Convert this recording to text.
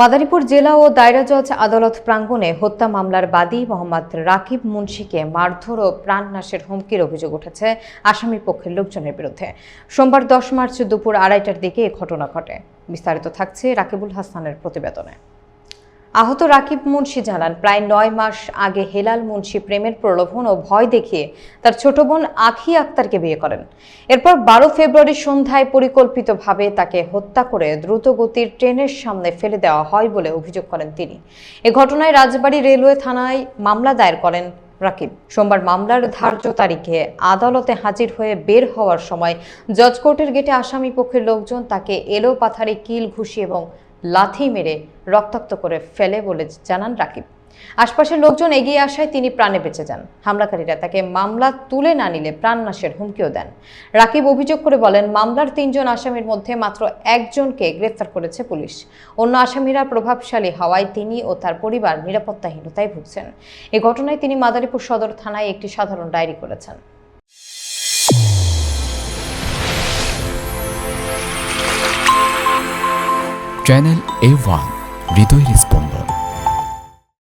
মাদারীপুর জেলা ও দায়রা জজ আদালত প্রাঙ্গণে হত্যা মামলার বাদী মোহাম্মদ রাকিব মুন্সিকে মারধর ও প্রাণনাশের হুমকির অভিযোগ উঠেছে আসামি পক্ষের লোকজনের বিরুদ্ধে। সোমবার দশ মার্চ দুপুর আড়াইটার দিকে এ ঘটনা ঘটে। বিস্তারিত থাকছে রাকিবুল হাসানের প্রতিবেদনে। আহত রাকিব মুন্সি জানান, প্রায় নয় মাস আগে হেলাল মুন্সি প্রেমের প্রলোভন ও ভয় দেখিয়ে তার ছোট বোন আখি আক্তারকে বিয়ে করেন। এরপর বারো ফেব্রুয়ারি সন্ধ্যায় পরিকল্পিতভাবে তাকে হত্যা করে দ্রুতগতির ট্রেনের সামনে ফেলে দেওয়া হয় বলে অভিযোগ করেন তিনি। এ ঘটনায় রাজবাড়ী রেলওয়ে থানায় মামলা দায়ের করেন রাকিব। সোমবার মামলার ধার্য তারিখে আদালতে হাজির হয়ে বের হওয়ার সময় জজকোর্টের গেটে আসামি পক্ষের লোকজন তাকে এলো পাথারে কিল ঘুষি এবং লাথি মেরে রক্তাক্ত করে ফেলে বলে জানান রাকিব। আশপাশের লোকজন এগিয়ে আসায় তিনি প্রাণে বেঁচে যান। হামলাকারীরা তাকে মামলা তুলে না নিলে প্রাণনাশের হুমকিও দেন। রাকিব অভিযোগ করে বলেন, মামলার তিনজন আসামির মধ্যে মাত্র একজনকে গ্রেফতার করেছে পুলিশ। অন্য আসামিরা প্রভাবশালী হওয়ায় তিনি ও তার পরিবার নিরাপত্তাহীনতায় ভুগছেন। এ ঘটনায় তিনি মাদারীপুর সদর থানায় একটি সাধারণ ডায়েরি করেছেন। চ্যানেল এ ওয়ান হৃদয়ের স্পন্দন